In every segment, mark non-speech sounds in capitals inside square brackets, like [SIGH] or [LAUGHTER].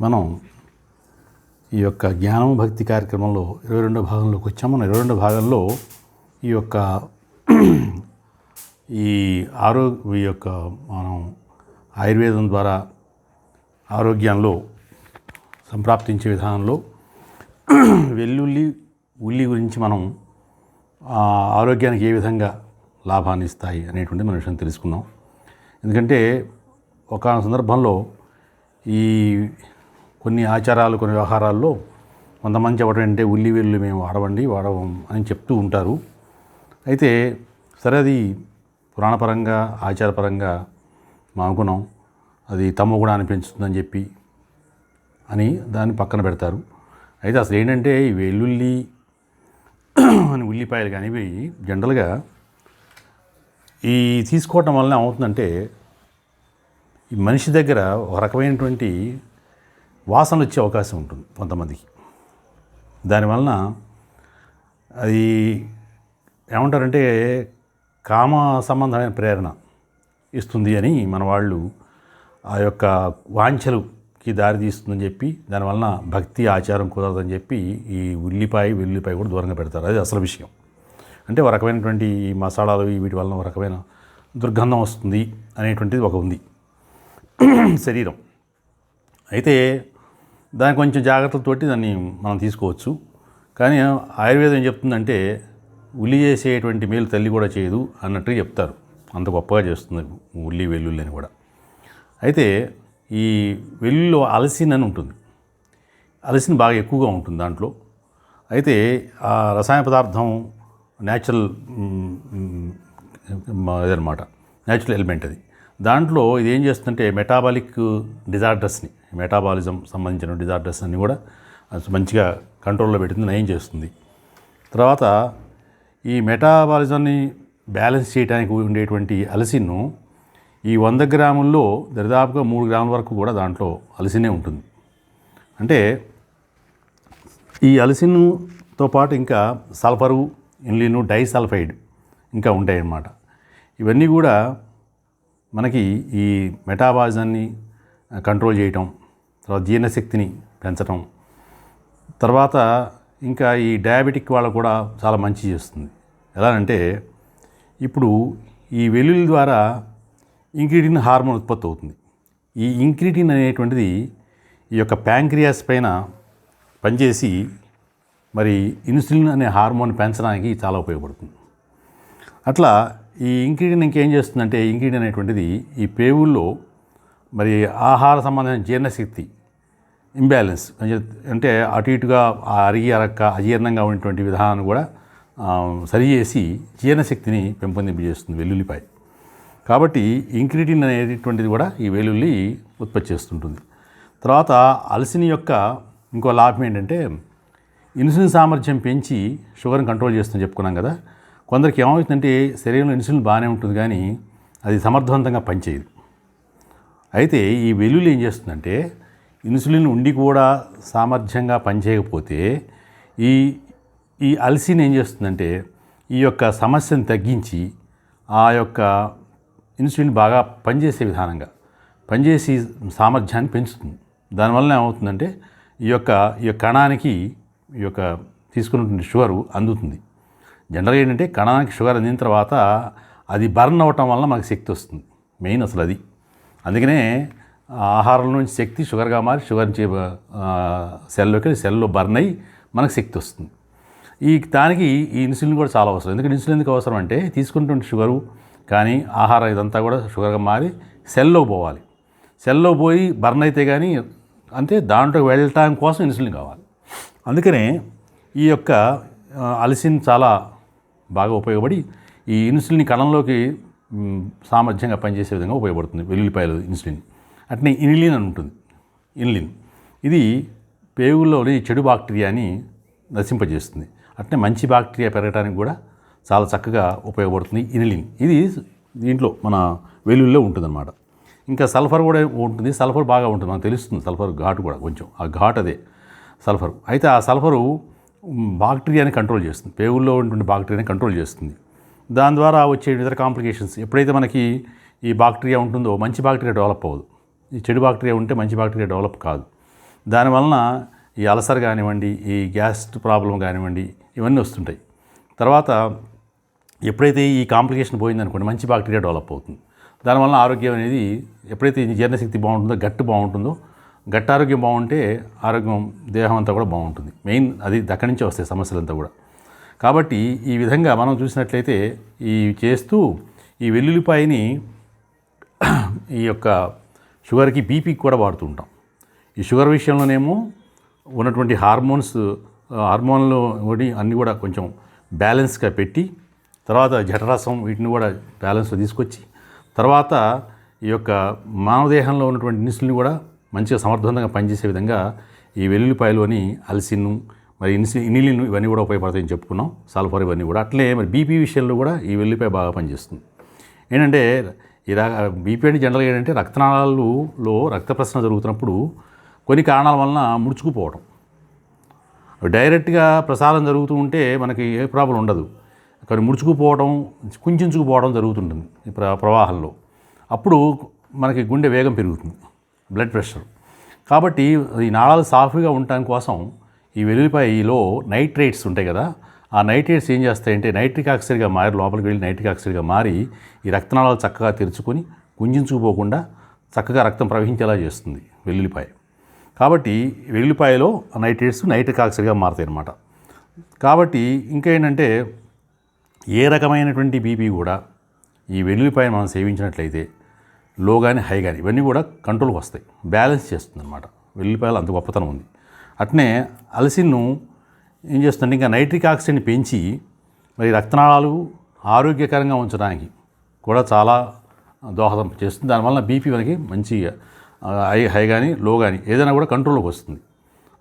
మనం ఈ యొక్క జ్ఞానం భక్తి కార్యక్రమంలో ఇరవై రెండో భాగంలోకి వచ్చాము. మనం ఇరవై రెండో భాగంలో ఈ యొక్క ఈ ఆరోగ్య ఈ యొక్క మనం ఆయుర్వేదం ద్వారా ఆరోగ్యంలో సంప్రాప్తించే విధానంలో వెల్లుల్లి ఉల్లి గురించి మనం ఆరోగ్యానికి ఏ విధంగా లాభాన్ని ఇస్తాయి అనేటువంటి మన విషయం తెలుసుకున్నాం ఎందుకంటే ఒక సందర్భంలో ఈ కొన్ని ఆచారాలు కొన్ని వ్యవహారాల్లో కొంతమంది చెప్పడం అంటే ఉల్లి మేము వాడవండి వాడవం అని చెప్తూ ఉంటారు. అయితే సరే అది పురాణపరంగా ఆచారపరంగా మా అనుకున్నాం అది తమ్ము గుణాన్ని పెంచుతుందని చెప్పి అని దాన్ని పక్కన పెడతారు. అయితే అసలు ఏంటంటే ఈ వెల్లుల్లి [CLEARS THROAT] అని ఉల్లిపాయలు కానీ ఇవి జనరల్గా ఈ తీసుకోవటం వలన ఏమవుతుందంటే ఈ మనిషి దగ్గర ఒక రకమైనటువంటి వాసనలు వచ్చే అవకాశం ఉంటుంది కొంతమందికి. దానివలన అది ఏమంటారంటే కామ సంబంధమైన ప్రేరణ ఇస్తుంది అని మన వాళ్ళు ఆ యొక్క వాంఛలుకి దారి తీస్తుందని చెప్పి దానివలన భక్తి ఆచారం కుదరదని చెప్పి ఈ ఉల్లిపాయ వెల్లిపాయ కూడా దూరంగా పెడతారు. అది అసలు విషయం. అంటే ఒక రకమైనటువంటి మసాలాలు వీటి వలన ఒక రకమైన దుర్గంధం వస్తుంది అనేటువంటిది ఒక ఉంది. శరీరం. అయితే దాని కొంచెం జాగ్రత్తలతోటి దాన్ని మనం తీసుకోవచ్చు కానీ ఆయుర్వేదం ఏం చెప్తుందంటే ఉల్లి చేసేటువంటి మేలు తల్లి కూడా చేయదు అన్నట్టుగా చెప్తారు అంత గొప్పగా చేస్తుంది ఉల్లి వెల్లుల్లి అని కూడా అయితే ఈ వెల్లుల్లో అలసిన్ అని ఉంటుంది అలసిన్ బాగా ఎక్కువగా ఉంటుంది దాంట్లో అయితే ఆ రసాయన పదార్థం న్యాచురల్ ఇదనమాట న్యాచురల్ ఎలిమెంట్ అది దాంట్లో ఇది ఏం చేస్తుందంటే మెటాబాలిక్ డిజార్డర్స్ని మెటాబాలిజం సంబంధించిన డిజార్డర్స్ అన్ని కూడా అది మంచిగా కంట్రోల్లో పెట్టింది నయం చేస్తుంది. తర్వాత ఈ మెటాబాలిజంని బ్యాలెన్స్ చేయడానికి ఉండేటువంటి అలసిన్ను ఈ వంద గ్రాముల్లో దరిదాపుగా మూడు గ్రాముల వరకు కూడా దాంట్లో అలసినే ఉంటుంది. అంటే ఈ అలసిన్తో పాటు ఇంకా సల్ఫరు ఇన్లిను డైసల్ఫైడ్ ఇంకా ఉంటాయన్నమాట. ఇవన్నీ కూడా మనకి ఈ మెటాబాలిజాన్ని కంట్రోల్ చేయటం తర్వాత జీర్ణశక్తిని పెంచటం తర్వాత ఇంకా ఈ డయాబెటిక్ వాళ్ళకు కూడా చాలా మంచి చేస్తుంది. ఎలా అంటే ఇప్పుడు ఈ వెల్లుల్లి ద్వారా ఇంక్రీటిన్ హార్మోన్ ఉత్పత్తి అవుతుంది. ఈ ఇంక్రీటిన్ అనేటువంటిది ఈ యొక్క ప్యాంక్రియాస్ పైన పనిచేసి మరి ఇన్సులిన్ అనే హార్మోన్ పెంచడానికి చాలా ఉపయోగపడుతుంది. అట్లా ఈ ఇంగ్రీడియంట్ ఇంకేం చేస్తుందంటే ఇంగ్రీడియంట్ అనేటువంటిది ఈ పేవుల్లో మరి ఆహార సంబంధమైన జీర్ణశక్తి ఇంబ్యాలెన్స్ అంటే అటు ఇటుగా అరిగి అరక్క అజీర్ణంగా ఉన్నటువంటి విధానాన్ని కూడా సరి సరిచేసి జీర్ణశక్తిని పెంపొందింపజేస్తుంది వెల్లుల్లిపాయ. కాబట్టి ఇంక్రీటిన్ అనేటువంటిది కూడా ఈ వెల్లుల్లి ఉత్పత్తి చేస్తుంటుంది. తర్వాత అలసిని యొక్క ఇంకో లాభం ఏంటంటే ఇన్సులిన్ సామర్థ్యం పెంచి షుగర్ని కంట్రోల్ చేస్తుందని చెప్పుకున్నాం కదా కొందరికి ఏమవుతుందంటే శరీరంలో ఇన్సులిన్ బాగానే ఉంటుంది కానీ అది సమర్థవంతంగా పనిచేయదు. అయితే ఈ వెల్లుల్లి ఏం చేస్తుందంటే ఇన్సులిన్ ఉండి కూడా సామర్థ్యంగా పనిచేయకపోతే ఈ ఈ అల్సిన్ ఏం చేస్తుందంటే ఈ యొక్క సమస్యను తగ్గించి ఆ యొక్క ఇన్సులిన్ బాగా పనిచేసే విధానంగా పనిచేసి సామర్థ్యాన్ని పెంచుతుంది. దానివల్ల ఏమవుతుందంటే ఈ యొక్క ఈ యొక్క కణానికి ఈ యొక్క తీసుకున్నటువంటి షుగరు అందుతుంది. జనరల్గా ఏంటంటే కణానికి షుగర్ అందిన తర్వాత అది బర్న్ అవ్వటం వల్ల మనకు శక్తి వస్తుంది. మెయిన్ అసలు అది. అందుకనే ఆహారం నుంచి శక్తి షుగర్గా మారి షుగర్ నుంచి సెల్లోకి సెల్లో బర్న్ అయ్యి మనకు శక్తి వస్తుంది. ఈ దానికి ఈ ఇన్సులిన్ కూడా చాలా అవసరం. ఎందుకంటే ఇన్సులిన్ ఎందుకు అవసరం అంటే తీసుకున్నటువంటి షుగరు కానీ ఆహారం ఇదంతా కూడా షుగర్గా మారి సెల్లో పోవాలి. సెల్లో పోయి బర్న్ అయితే కానీ అంతే దాంట్లో వెళ్ళటం కోసం ఇన్సులిన్ కావాలి. అందుకనే ఈ యొక్క అలసిన్ చాలా బాగా ఉపయోగపడి ఈ ఇన్సులిన్ కణంలోకి సామర్థ్యంగా పనిచేసే విధంగా ఉపయోగపడుతుంది. వెల్లుల్లిపాయలు ఇన్సులిన్. అట్నే ఇన్లిన్ అని ఉంటుంది. ఇన్లిన్. ఇది పేగుల్లోని చెడు బాక్టీరియాని నశింపజేస్తుంది. అట్నే మంచి బాక్టీరియా పెరగడానికి కూడా చాలా చక్కగా ఉపయోగపడుతుంది ఇనిలిన్. ఇది దీంట్లో మన వెల్లుల్లో ఉంటుందన్నమాట. ఇంకా సల్ఫర్ కూడా ఉంటుంది. సల్ఫర్ బాగా ఉంటుంది. మనకు తెలుస్తుంది సల్ఫర్ ఘాటు కూడా కొంచెం. ఆ ఘాట్ అదే సల్ఫర్. అయితే ఆ సల్ఫరు బాక్టీరియాని కంట్రోల్ చేస్తుంది. పేగుల్లో ఉన్నటువంటి బాక్టీరియాని కంట్రోల్ చేస్తుంది. దాని ద్వారా వచ్చే ఇతర కాంప్లికేషన్స్ ఎప్పుడైతే మనకి ఈ బాక్టీరియా ఉంటుందో మంచి బాక్టీరియా డెవలప్ అవ్వదు. ఈ చెడు బాక్టీరియా ఉంటే మంచి బాక్టీరియా డెవలప్ కాదు. దానివలన ఈ అలసర్ కానివ్వండి ఈ గ్యాస్ ప్రాబ్లం కానివ్వండి ఇవన్నీ వస్తుంటాయి. తర్వాత ఎప్పుడైతే ఈ కాంప్లికేషన్ పోయిందనుకోండి మంచి బాక్టీరియా డెవలప్ అవుతుంది. దానివల్ల ఆరోగ్యం అనేది ఎప్పుడైతే ఈ జీర్ణశక్తి బాగుంటుందో గట్టు బాగుంటుందో గట్టు ఆరోగ్యం బాగుంటే ఆరోగ్యం దేహం అంతా కూడా బాగుంటుంది. మెయిన్ అది అక్కడి నుంచే వస్తాయి సమస్యలంతా కూడా. కాబట్టి ఈ విధంగా మనం చూసినట్లయితే ఈ చేస్తూ ఈ వెల్లుల్లిపాయని [CLEARS THROAT] ఈ యొక్క షుగర్కి బీపీకి కూడా వాడుతూ ఉంటాం. ఈ షుగర్ విషయంలోనేమో ఉన్నటువంటి హార్మోన్స్ హార్మోన్లు అన్నీ కూడా కొంచెం బ్యాలెన్స్గా పెట్టి తర్వాత జఠరసం వీటిని కూడా బ్యాలెన్స్లో తీసుకొచ్చి తర్వాత ఈ యొక్క మానవదేహంలో ఉన్నటువంటి ఇన్సులిన్ కూడా మంచిగా సమర్థవంతంగా పనిచేసే విధంగా ఈ వెల్లుల్లిపాయలోని అల్సిన్ మరి ఇన్సి ఇనిలిన్ ఇవన్నీ కూడా ఉపయోగపడతాయని చెప్పుకున్నాం. సల్ఫర్ ఇవన్నీ కూడా. అట్లే మరి బీపీ విషయంలో కూడా ఈ వెల్లుల్లిపాయ బాగా పనిచేస్తుంది. ఏంటంటే ఈ బీపీ అంటే జనరల్గా ఏంటంటే రక్తనాళాలలో రక్త ప్రసరణ జరుగుతున్నప్పుడు కొన్ని కారణాల వలన ముడుచుకుపోవడం డైరెక్ట్గా ప్రసారం జరుగుతూ ఉంటే మనకి ఏ ప్రాబ్లం ఉండదు. కానీ ముడుచుకుపోవడం కుంచుకుపోవడం జరుగుతుంటుంది ప్ర ప్రవాహంలో. అప్పుడు మనకి గుండె వేగం పెరుగుతుంది. Blood pressure. కాబట్టి ఈ నాళాలు సాఫీగా ఉండటం కోసం ఈ వెల్లుల్లిపాయలో నైట్రేట్స్ ఉంటాయి కదా ఆ నైట్రేట్స్ ఏం చేస్తాయంటే నైట్రిక్ ఆక్సైడ్గా మారి లోపలికి వెళ్ళి నైట్రిక్ ఆక్సైడ్గా మారి ఈ రక్తనాళాలు చక్కగా తెరుచుకొని కుంజించుకుపోకుండా చక్కగా రక్తం ప్రవహించేలా చేస్తుంది వెల్లుల్లిపాయ. కాబట్టి వెల్లుల్లిపాయలో నైట్రేట్స్ నైట్రిక్ ఆక్సైడ్గా మారుతాయి అన్నమాట. కాబట్టి ఇంకా ఏంటంటే ఏ రకమైనటువంటి బీపీ కూడా ఈ వెల్లుల్లిపాయను మనం సేవించినట్లయితే లో కానీ హై కానీ ఇవన్నీ కూడా కంట్రోల్కి వస్తాయి. బ్యాలెన్స్ చేస్తుంది అనమాట వెల్లిపాయలు అంత గొప్పతనం ఉంది. అట్నే అలసిన్ను ఏం చేస్తుందంటే ఇంకా నైట్రిక్ ఆక్సిడెంట్ పెంచి మరి రక్తనాళాలు ఆరోగ్యకరంగా ఉంచడానికి కూడా చాలా దోహదం చేస్తుంది. దానివల్ల బీపీ మనకి మంచి హై హై కానీ లో కానీ ఏదైనా కూడా కంట్రోల్లోకి వస్తుంది.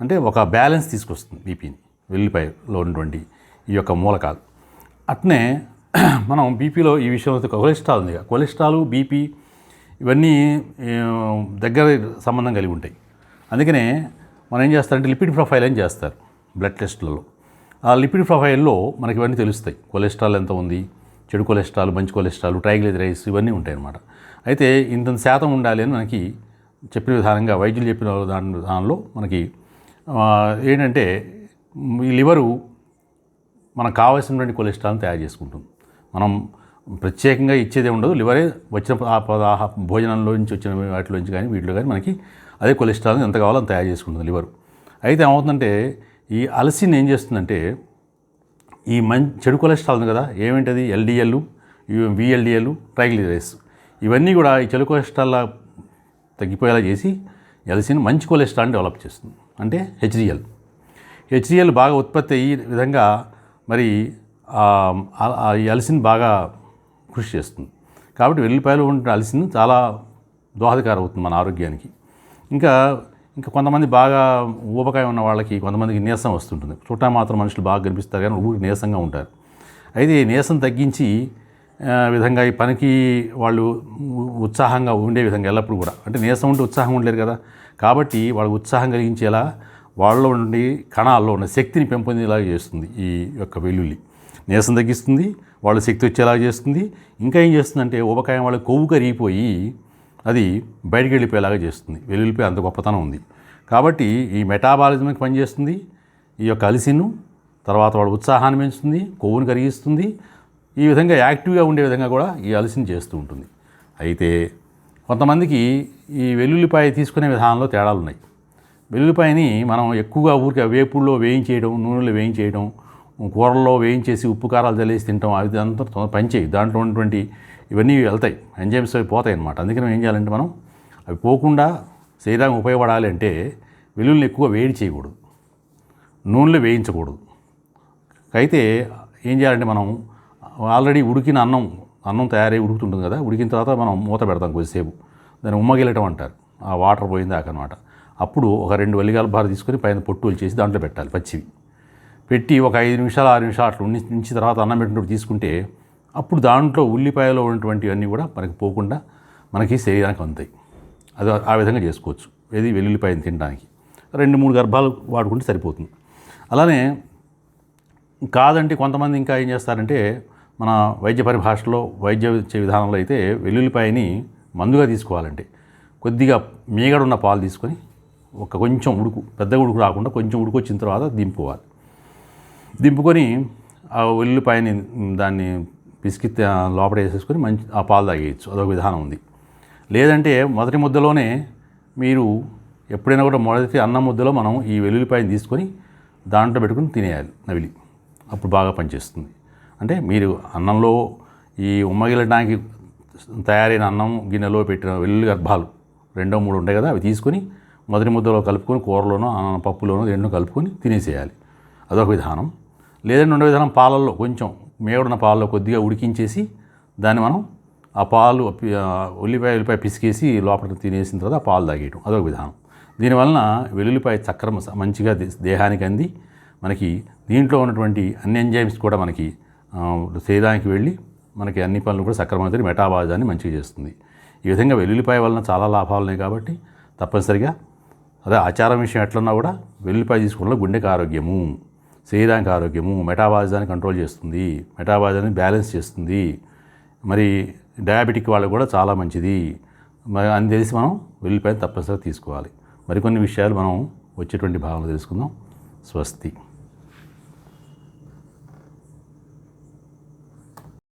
అంటే ఒక బ్యాలెన్స్ తీసుకొస్తుంది బీపీని వెల్లిపాయలో ఉన్నటువంటి ఈ యొక్క మూలకాలు. అట్నే మనం బీపీలో ఈ విషయంలో కొలెస్ట్రాల్ ఉంది కొలెస్ట్రాల్ బీపీ ఇవన్నీ దగ్గర సంబంధం కలిగి ఉంటాయి. అందుకనే మనం ఏం చేస్తారంటే లిపిడ్ ప్రొఫైల్ అని చేస్తారు బ్లడ్ టెస్ట్లలో. ఆ లిపిడ్ ప్రొఫైల్లో మనకి ఇవన్నీ తెలుస్తాయి. కొలెస్ట్రాల్ ఎంత ఉంది చెడు కొలెస్ట్రాల్ మంచి కొలెస్ట్రాల్ ట్రైగ్లిజరైడ్స్ ఇవన్నీ ఉంటాయి అన్నమాట అయితే ఇంత శాతం ఉండాలి అని మనకి చెప్పిన విధానంగా వైద్యులు చెప్పిన దాని దానిలో మనకి ఏంటంటే ఈ లివరు మనకు కావాల్సినటువంటి కొలెస్ట్రాల్ని తయారు చేసుకుంటుంది. మనం ప్రత్యేకంగా ఇచ్చేదే ఉండదు. లివరే వచ్చిన పద- ఆహా- భోజనంలో నుంచి వచ్చిన వాటిలో నుంచి కానీ వీటిలో కానీ మనకి అదే కొలెస్ట్రాల్ని ఎంత కావాలో అంత తయారు చేసుకుంటుంది లివర్. అయితే ఏమవుతుందంటే ఈ అలసిన్ ఏం చేస్తుందంటే ఈ మం చెడు కొలెస్ట్రాల్ ఉంది కదా ఏమిటది? ఎల్డిఎల్ విఎల్డిఎల్ ట్రైగ్లిజరైస్ ఇవన్నీ కూడా ఈ చెడు కొలెస్ట్రాల్ తగ్గిపోయేలా చేసి ఎల్సిన్ మంచి కొలెస్ట్రాల్ని డెవలప్ చేస్తుంది. అంటే హెచ్డిఎల్. హెచ్డిఎల్ బాగా ఉత్పత్తి అయ్యే విధంగా మరి ఈ అలసిన్ బాగా కృషి చేస్తుంది. కాబట్టి వెల్లిపాయలు ఉండే అలసిన్ చాలా దోహదకారం అవుతుంది మన ఆరోగ్యానికి. ఇంకా ఇంకా కొంతమంది బాగా ఊబకాయ ఉన్న వాళ్ళకి కొంతమందికి నీరసం వస్తుంటుంది. చుట్టా మాత్రం మనుషులు బాగా కనిపిస్తారు కానీ ఊరికి నీరసంగా ఉంటారు. అయితే నీరసం తగ్గించి విధంగా ఈ పనికి వాళ్ళు ఉత్సాహంగా ఉండే విధంగా ఎల్లప్పుడూ కూడా. అంటే నీరసం ఉంటే ఉత్సాహం ఉండలేరు కదా. కాబట్టి వాళ్ళకి ఉత్సాహం కలిగించేలా వాళ్ళలో ఉండి కణాల్లో ఉన్న శక్తిని పెంపొందేలాగా చేస్తుంది ఈ యొక్క వెల్లుల్లి. నీరసం తగ్గిస్తుంది వాళ్ళ శక్తి వచ్చేలాగా చేస్తుంది. ఇంకా ఏం చేస్తుందంటే ఊబకాయం వాళ్ళ కొవ్వు కరిగిపోయి అది బయటికి వెళ్ళిపోయేలాగా చేస్తుంది. వెల్లుల్లిపోయి అంత గొప్పతనం ఉంది. కాబట్టి ఈ మెటాబాలిజంకి పనిచేస్తుంది. ఈ యొక్క అలిసిను తర్వాత వాడు ఉత్సాహాన్ని పెంచుతుంది కొవ్వును కరిగిస్తుంది. ఈ విధంగా యాక్టివ్గా ఉండే విధంగా కూడా ఈ అలసిని చేస్తూ ఉంటుంది. అయితే కొంతమందికి ఈ వెల్లుల్లిపాయ తీసుకునే విధానంలో తేడాలు ఉన్నాయి వెల్లుల్లిపాయని మనం ఎక్కువగా ఊరికే వేపుల్లో వేయించేయడం నూనెలో వేయించేయడం కూరల్లో వేయించేసి ఉప్పు కారాలు చల్లేసి తింటాం అవి అంతా పని చేయి దాంట్లో ఉన్నటువంటి ఇవన్నీ వెళ్తాయి ఎంజైమ్స్ అవి పోతాయి అనమాట అందుకని మనం ఏం చేయాలంటే మనం అవి పోకుండా శరీరానికి ఉపయోగపడాలి అంటే వెల్లుల్ని ఎక్కువ వేడి చేయకూడదు నూనెలో వేయించకూడదు. అయితే ఏం చేయాలంటే మనం ఆల్రెడీ ఉడికిన అన్నం అన్నం తయారై ఉడుకుతుంటుంది కదా ఉడికిన తర్వాత మనం మూత పెడతాం కొద్దిసేపు. దాన్ని ఉమ్మగిలటం అంటారు ఆ వాటర్ పోయిందాక అనమాట అప్పుడు ఒక రెండు వల్లిగాల బార తీసుకొని పైన పొట్టు చేసి దాంట్లో పెట్టాలి పచ్చివి. పెట్టి ఒక ఐదు నిమిషాలు ఆరు నిమిషాలు అట్లా ఉండి నుంచి తర్వాత అన్నం పెట్టినప్పుడు తీసుకుంటే అప్పుడు దాంట్లో ఉల్లిపాయలో ఉన్నటువంటివన్నీ కూడా మనకి పోకుండా మనకి శరీరానికి అందుతాయి. అది ఆ విధంగా చేసుకోవచ్చు. ఏది వెల్లుల్లిపాయని తినడానికి. రెండు మూడు గర్భాలు వాడుకుంటే సరిపోతుంది. అలానే కాదంటే కొంతమంది ఇంకా ఏం చేస్తారంటే మన వైద్య పరిభాషలో వైద్య విధానంలో అయితే వెల్లుల్లిపాయని మందుగా తీసుకోవాలంటే కొద్దిగా మీగడున్న పాలు తీసుకొని ఒక కొంచెం ఉడుకు పెద్ద ఉడుకు రాకుండా కొంచెం ఉడుకు వచ్చిన తర్వాత దింపుకోవాలి. దింపుకొని ఆ ఉల్లిపాయని దాన్ని పిసికి లోపల వేసేసుకొని మంచి ఆ పాలు తాగేయచ్చు. అదొక విధానం ఉంది. లేదంటే మొదటి ముద్దలోనే మీరు ఎప్పుడైనా కూడా మొదటి అన్నం ముద్దలో మనం ఈ వెల్లుల్లిపాయని తీసుకొని దాంట్లో పెట్టుకుని తినేయాలి నవిలి. అప్పుడు బాగా పనిచేస్తుంది. అంటే మీరు అన్నంలో ఈ ఉమ్మగిలడానికి తయారైన అన్నం గిన్నెలో పెట్టిన వెల్లుల్లి గర్భాలు రెండో మూడు ఉంటాయి కదా అవి తీసుకొని మొదటి ముద్దలో కలుపుకొని కూరలోనో పప్పులోనో రెండు కలుపుకొని తినేసేయాలి. అదొక విధానం. లేదంటే ఉండే విధానం పాలల్లో కొంచెం మేగడున్న పాలలో కొద్దిగా ఉడికించేసి దాన్ని మనం ఆ పాలు ఉల్లిపాయ ఉల్లిపాయ పిసికేసి లోపల తినేసిన తర్వాత ఆ పాలు తాగేయటం. అదొక విధానం. దీనివలన వెల్లుల్లిపాయ చక్రం మంచిగా దేహానికి అంది. మనకి దీంట్లో ఉన్నటువంటి అన్ని ఎంజైమ్స్ కూడా మనకి శరీరానికి వెళ్ళి మనకి అన్ని పనులు కూడా సక్రమంగా మెటాబాజాన్ని మంచిగా చేస్తుంది. ఈ విధంగా వెల్లుల్లిపాయ వలన చాలా లాభాలు ఉన్నాయి కాబట్టి తప్పనిసరిగా అదే ఆచారం విషయం ఎట్లన్నా కూడా వెల్లుల్లిపాయ తీసుకోవడంలో గుండెకి ఆరోగ్యము. శరీరానికి ఆరోగ్యము మెటాబాలిజాన్ని కంట్రోల్ చేస్తుంది మెటాబాలిజాన్ని బ్యాలెన్స్ చేస్తుంది. మరి డయాబెటిక్ వాళ్ళకు కూడా చాలా మంచిది. మరి అని తెలిసి మనం వెళ్ళిపోయిన తప్పనిసరిగా తీసుకోవాలి. మరికొన్ని విషయాలు మనం వచ్చేటువంటి భావన తెలుసుకుందాం. స్వస్తి.